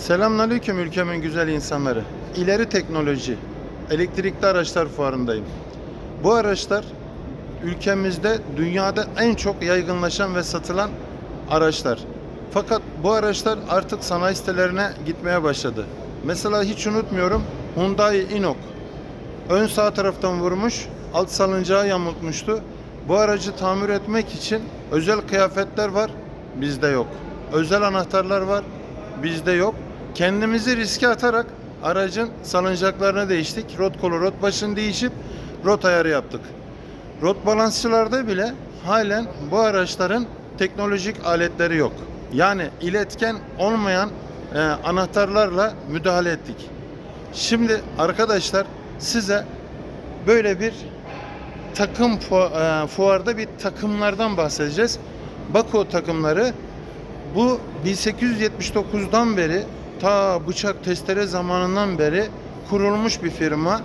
Selamünaleyküm ülkemin güzel insanları. İleri teknoloji, elektrikli araçlar fuarındayım. Bu araçlar ülkemizde dünyada en çok yaygınlaşan ve satılan araçlar. Fakat bu araçlar artık sanayi sitelerine gitmeye başladı. Mesela hiç unutmuyorum Hyundai Ioniq. Ön sağ taraftan vurmuş, alt salıncağı yamultmuştu. Bu aracı tamir etmek için özel kıyafetler var, bizde yok. Özel anahtarlar var, bizde yok. Kendimizi riske atarak aracın salıncaklarını değiştik. Rot kolu, rot başını değişip rot ayarı yaptık. Rot balansçılarda bile halen bu araçların teknolojik aletleri yok. Yani iletken olmayan e, anahtarlarla müdahale ettik. Şimdi arkadaşlar size böyle bir takım fu- e, fuarda bir takımlardan bahsedeceğiz. Bako takımları bu 1879'dan beri ta bıçak testere zamanından beri kurulmuş bir firma.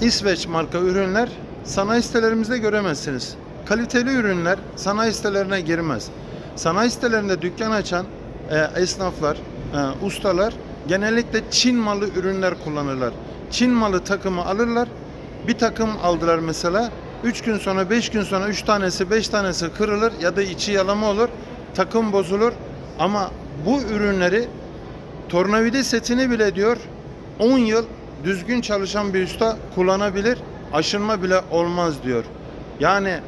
İsveç marka ürünler sanayi sitelerimizde göremezsiniz. Kaliteli ürünler sanayi sitelerine girmez. Sanayi sitelerinde dükkan açan e, esnaflar, e, ustalar genellikle Çin malı ürünler kullanırlar. Çin malı takımı alırlar. Bir takım aldılar mesela. 3 gün sonra 5 gün sonra 3 tanesi 5 tanesi kırılır ya da içi yalama olur. Takım bozulur. Ama bu ürünleri tornavida setini bile diyor 10 yıl düzgün çalışan bir usta kullanabilir. Aşınma bile olmaz diyor. Yani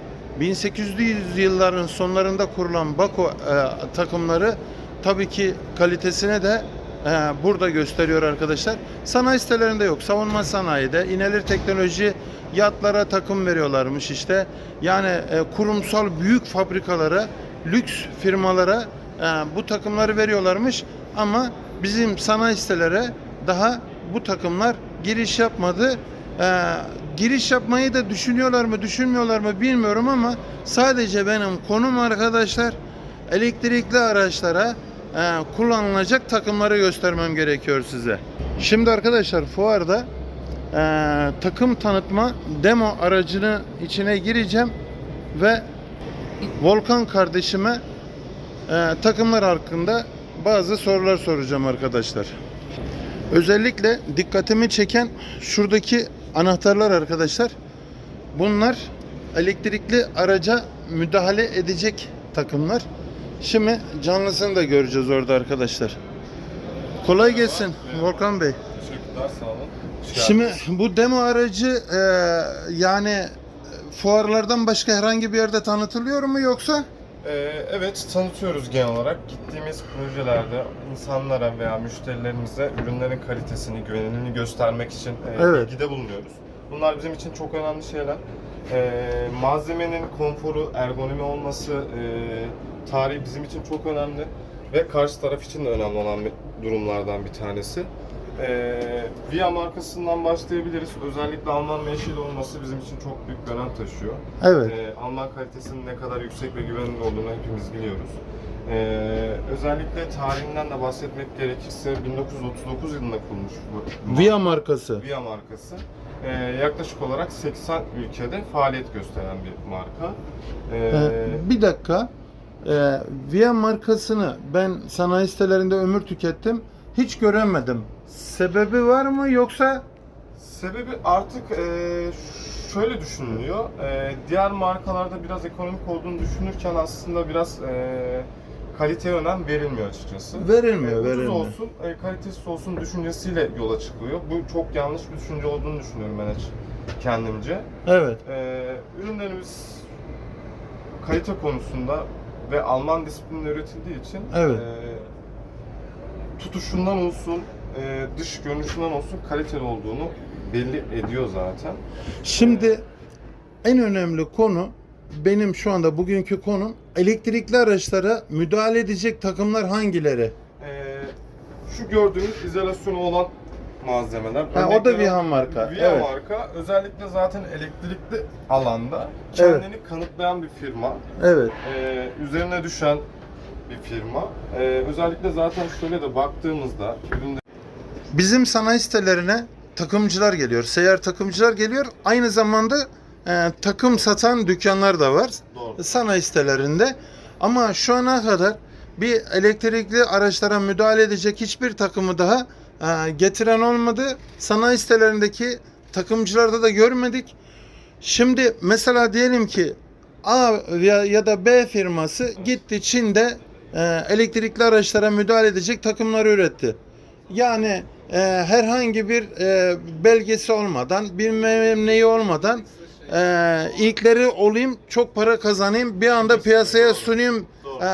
1800'lü yılların sonlarında kurulan Bako e, takımları tabii ki kalitesine de e, burada gösteriyor arkadaşlar. Sanayi sitelerinde yok. Savunma sanayide, inelir teknoloji yatlara takım veriyorlarmış işte. Yani e, kurumsal büyük fabrikalara, lüks firmalara e, bu takımları veriyorlarmış ama bizim sanayi sitelere daha bu takımlar giriş yapmadı. Ee, giriş yapmayı da düşünüyorlar mı düşünmüyorlar mı bilmiyorum ama sadece benim konum arkadaşlar elektrikli araçlara e, kullanılacak takımları göstermem gerekiyor size. Şimdi arkadaşlar fuarda e, takım tanıtma demo aracını içine gireceğim ve Volkan kardeşime e, takımlar hakkında bazı sorular soracağım arkadaşlar. Özellikle dikkatimi çeken şuradaki anahtarlar arkadaşlar. Bunlar elektrikli araca müdahale edecek takımlar. Şimdi canlısını da göreceğiz orada arkadaşlar. Kolay gelsin Volkan Bey. Teşekkürler sağ olun. Şimdi bu demo aracı e, yani fuarlardan başka herhangi bir yerde tanıtılıyor mu yoksa? Ee, evet tanıtıyoruz genel olarak. Gittiğimiz projelerde insanlara veya müşterilerimize ürünlerin kalitesini, güvenilirliğini göstermek için e, Evet. bilgide bulunuyoruz. Bunlar bizim için çok önemli şeyler. Ee, malzemenin konforu, ergonomi olması, e, tarihi bizim için çok önemli. Ve karşı taraf için de önemli olan bir durumlardan bir tanesi. Ee, Via markasından başlayabiliriz. Özellikle Alman menşeli olması bizim için çok büyük bir önem taşıyor. Evet. Ee, Alman kalitesinin ne kadar yüksek ve güvenilir olduğunu hepimiz biliyoruz. Ee, özellikle tarihinden de bahsetmek gerekirse 1939 yılında kurulmuş bu Via markası. Via markası. Ee, yaklaşık olarak 80 ülkede faaliyet gösteren bir marka. Ee, Ee, bir dakika. Ee, Via markasını ben sanayi sitelerinde ömür tükettim. Hiç göremedim. Sebebi var mı yoksa Sebebi artık e, şöyle düşünülüyor. E, diğer markalarda biraz ekonomik olduğunu düşünürken aslında biraz e, kaliteye önem verilmiyor açıkçası. Verilmiyor, E, ucuz verilmiyor. olsun, e, kalitesiz olsun düşüncesiyle yola çıkılıyor. Bu çok yanlış bir düşünce olduğunu düşünüyorum ben açık kendimce. evet. E, ürünlerimiz kalite konusunda ve Alman disiplininde üretildiği için Evet. e, tutuşundan olsun, e, dış görünüşünden olsun kaliteli olduğunu belli ediyor zaten. Şimdi en önemli konu benim şu anda bugünkü konum elektrikli araçlara müdahale edecek takımlar hangileri? E, şu gördüğünüz izolasyonu olan malzemeler. Ha, o da Örnek Viha veriyorum, marka, Viha evet. marka özellikle zaten elektrikli alanda Evet. kendini kanıtlayan bir firma. Evet. Ee, üzerine düşen bir firma. Ee, özellikle zaten şöyle de baktığımızda üründe Bizim sanayi sitelerine takımcılar geliyor. Seyyar takımcılar geliyor. Aynı zamanda e, takım satan dükkanlar da var. doğru. Sanayi sitelerinde. Ama şu ana kadar bir elektrikli araçlara müdahale edecek hiçbir takımı daha e, getiren olmadı. Sanayi sitelerindeki takımcılarda da görmedik. Şimdi mesela diyelim ki A ya, ya da B firması gitti Çin'de elektrikli araçlara müdahale edecek takımları üretti. Yani e, herhangi bir e, belgesi olmadan, bilmem neyi olmadan e, ilkleri olayım, çok para kazanayım, bir anda piyasaya sunayım e,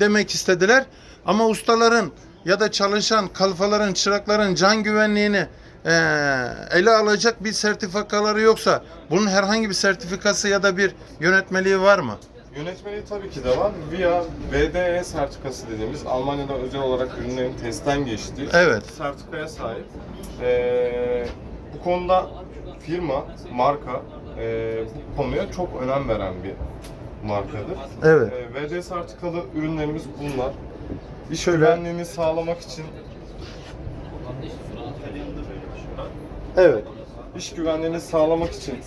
demek istediler. Ama ustaların ya da çalışan kalfaların, çırakların can güvenliğini e, ele alacak bir sertifikaları yoksa bunun herhangi bir sertifikası ya da bir yönetmeliği var mı? Yönetmeliği tabii ki de var. VIA VDE sertifikası dediğimiz Almanya'da özel olarak ürünlerin testten geçtiği Evet. sertifikaya sahip. Ee, bu konuda firma, marka e, bu konuya çok önem veren bir markadır. Evet. Ee, VDE sertifikalı ürünlerimiz bunlar. İş Şöyle- güvenliğini sağlamak için Evet. iş güvenliğini sağlamak için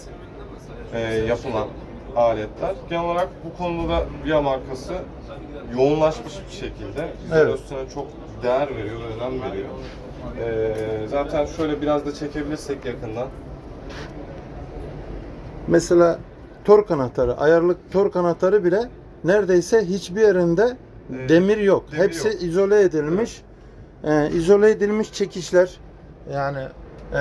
e, yapılan aletler. Genel olarak bu konuda da VIA markası yoğunlaşmış bir şekilde güzel Evet. üstüne çok değer veriyor ve önem veriyor. E, zaten şöyle biraz da çekebilirsek yakından. Mesela tork anahtarı, ayarlık tork anahtarı bile neredeyse hiçbir yerinde Evet, demir yok. demir Hepsi yok. izole edilmiş. Ee, izole edilmiş çekişler. Yani e,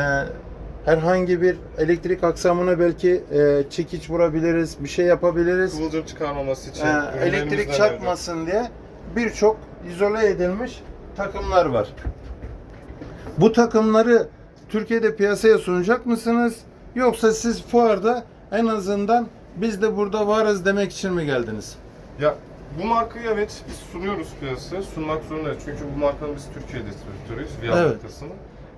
herhangi bir elektrik aksamına belki e, çekiç vurabiliriz, bir şey yapabiliriz. Kıvılcım çıkarmaması için ürünlerimizde elektrik çarpmasın diye birçok izole edilmiş takımlar var. Bu takımları Türkiye'de piyasaya sunacak mısınız? Yoksa siz fuarda en azından biz de burada varız demek için mi geldiniz? Ya bu markayı evet biz sunuyoruz piyasaya. Sunmak zorundayız. Çünkü bu markanın biz Türkiye distribütörüyüz. Evet. markasının.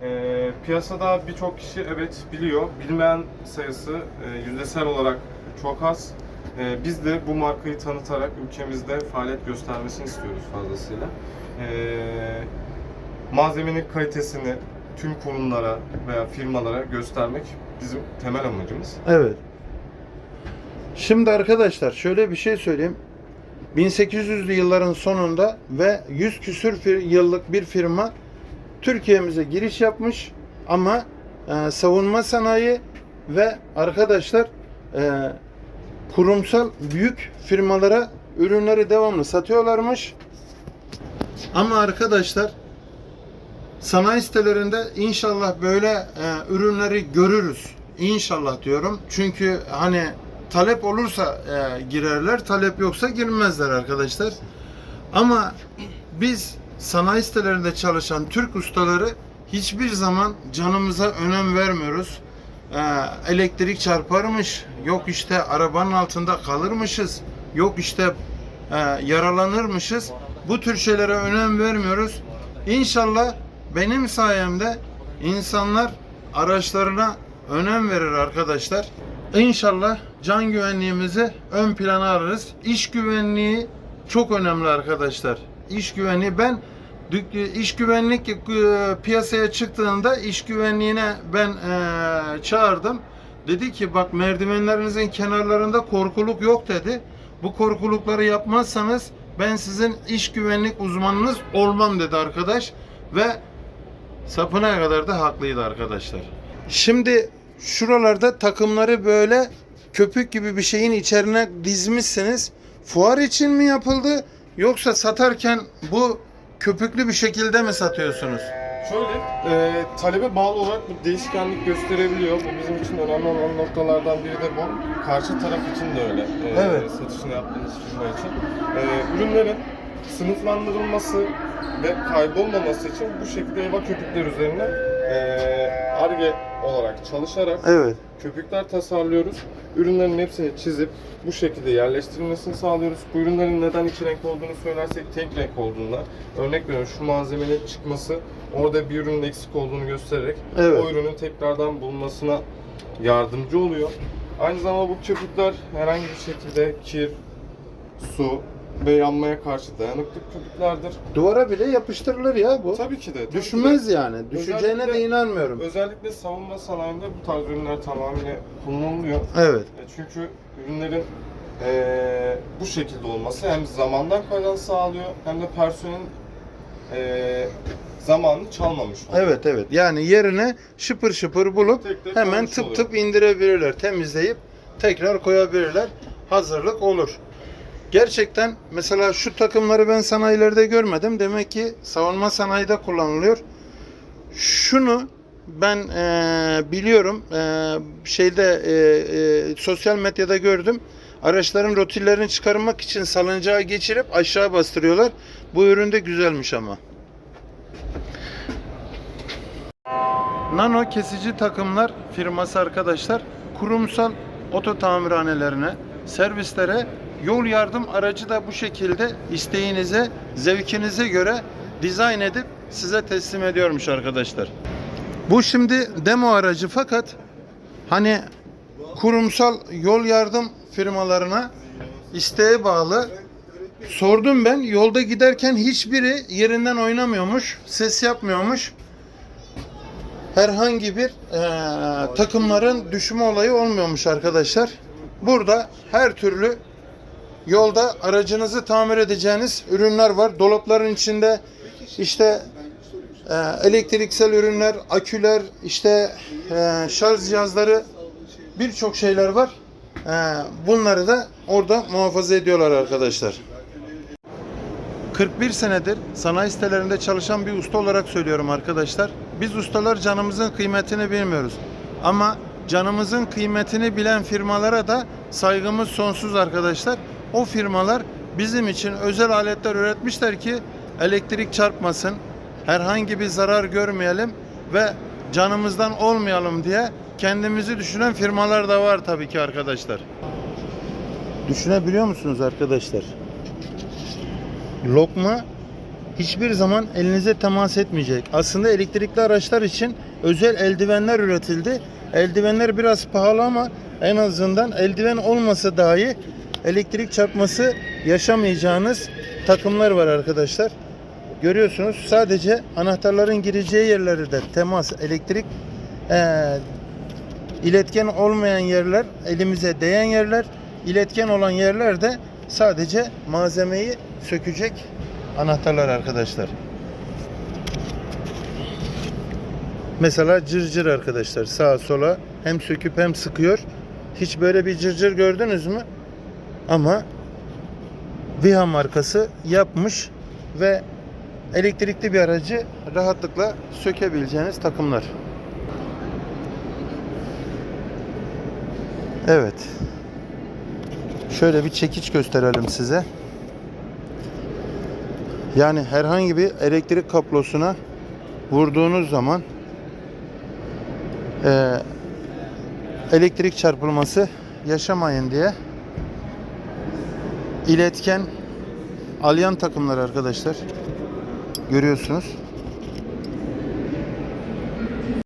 Ee, piyasada birçok kişi evet biliyor. Bilmeyen sayısı e, yüzdesel olarak çok az. Ee, biz de bu markayı tanıtarak ülkemizde faaliyet göstermesini istiyoruz fazlasıyla. Ee, malzemenin kalitesini tüm kurumlara veya firmalara göstermek bizim temel amacımız. Evet. Şimdi arkadaşlar şöyle bir şey söyleyeyim. 1800'lü yılların sonunda ve 100 küsür yıllık bir firma Türkiye'mize giriş yapmış ama e, savunma sanayi ve arkadaşlar e, kurumsal büyük firmalara ürünleri devamlı satıyorlarmış. Ama arkadaşlar sanayi sitelerinde inşallah böyle e, ürünleri görürüz. İnşallah diyorum. Çünkü hani talep olursa e, girerler, talep yoksa girmezler arkadaşlar. Ama biz sanayi sitelerinde çalışan Türk ustaları hiçbir zaman canımıza önem vermiyoruz. E, elektrik çarparmış, yok işte arabanın altında kalırmışız, yok işte e, yaralanırmışız. Bu tür şeylere önem vermiyoruz. İnşallah benim sayemde insanlar araçlarına önem verir arkadaşlar. İnşallah can güvenliğimizi ön plana alırız. İş güvenliği çok önemli arkadaşlar. İş güvenliği ben iş güvenlik e, piyasaya çıktığında iş güvenliğine ben e, çağırdım. Dedi ki bak merdivenlerinizin kenarlarında korkuluk yok dedi. Bu korkulukları yapmazsanız ben sizin iş güvenlik uzmanınız olmam dedi arkadaş ve sapına kadar da haklıydı arkadaşlar. Şimdi şuralarda takımları böyle köpük gibi bir şeyin içerine dizmişsiniz. Fuar için mi yapıldı yoksa satarken bu köpüklü bir şekilde mi satıyorsunuz? Şöyle, e, talebe bağlı olarak bu değişkenlik gösterebiliyor. Bu bizim için önemli olan noktalardan biri de bu. Karşı taraf için de öyle. E, Evet. Satışını yaptığımız firma için. E, ürünlerin sınıflandırılması ve kaybolmaması için bu şekilde eva köpükler üzerine e, ARGE olarak çalışarak Evet. köpükler tasarlıyoruz. Ürünlerin hepsini çizip bu şekilde yerleştirilmesini sağlıyoruz. Bu ürünlerin neden iki renk olduğunu söylersek tek renk olduğunda örnek veriyorum şu malzemenin çıkması orada bir ürünün eksik olduğunu göstererek Evet. o ürünün tekrardan bulunmasına yardımcı oluyor. Aynı zamanda bu köpükler herhangi bir şekilde kir, su ve yanmaya karşı dayanıklı köpüklerdir. Duvara bile yapıştırılır ya bu. Tabii ki de. tabii ki de. Düşmez yani. Düşeceğine de inanmıyorum. Özellikle savunma sanayinde bu tarz ürünler tamamıyla kullanılıyor. Evet. E, Çünkü ürünlerin e, bu şekilde olması hem zamandan kaynak sağlıyor hem de personelin e, zamanını çalmamış oluyor. Evet evet. Yani yerine şıpır şıpır bulup Tek tek hemen tıp oluyor. tıp indirebilirler. Temizleyip tekrar koyabilirler. Hazırlık olur. Gerçekten mesela şu takımları ben sanayilerde görmedim. Demek ki savunma sanayide kullanılıyor. Şunu ben eee, biliyorum eee, şeyde eee, eee, sosyal medyada gördüm. Araçların rotillerini çıkarmak için salıncağı geçirip aşağı bastırıyorlar. Bu ürün de güzelmiş ama. Nano kesici takımlar firması arkadaşlar kurumsal oto tamirhanelerine, servislere yol yardım aracı da bu şekilde isteğinize, zevkinize göre dizayn edip size teslim ediyormuş arkadaşlar. Bu şimdi demo aracı fakat hani kurumsal yol yardım firmalarına isteğe bağlı sordum ben yolda giderken hiçbiri yerinden oynamıyormuş, ses yapmıyormuş herhangi bir eee, takımların düşme olayı olmuyormuş arkadaşlar. Burada her türlü yolda aracınızı tamir edeceğiniz ürünler var. Dolapların içinde işte eee, elektriksel ürünler, aküler, işte eee, şarj cihazları birçok şeyler var. Eee, bunları da orada muhafaza ediyorlar arkadaşlar. 41 senedir sanayi sitelerinde çalışan bir usta olarak söylüyorum arkadaşlar. Biz ustalar canımızın kıymetini bilmiyoruz. Ama canımızın kıymetini bilen firmalara da saygımız sonsuz arkadaşlar. O firmalar bizim için özel aletler üretmişler ki elektrik çarpmasın, herhangi bir zarar görmeyelim ve canımızdan olmayalım diye kendimizi düşünen firmalar da var tabii ki arkadaşlar. Düşünebiliyor musunuz arkadaşlar? lokma hiçbir zaman elinize temas etmeyecek. Aslında elektrikli araçlar için özel eldivenler üretildi. Eldivenler biraz pahalı ama en azından eldiven olmasa dahi elektrik çarpması yaşamayacağınız takımlar var arkadaşlar. Görüyorsunuz sadece anahtarların gireceği yerlerde temas, elektrik eee, iletken olmayan yerler, elimize değen yerler, iletken olan yerlerde sadece malzemeyi sökecek anahtarlar arkadaşlar. Mesela cırcır arkadaşlar sağa sola hem söküp hem sıkıyor. Hiç böyle bir cırcır gördünüz mü? Ama Viha markası yapmış ve elektrikli bir aracı rahatlıkla sökebileceğiniz takımlar. Evet. Şöyle bir çekiç gösterelim size. Yani herhangi bir elektrik kablosuna vurduğunuz zaman eee, elektrik çarpılması yaşamayın diye iletken alyan takımlar arkadaşlar. Görüyorsunuz.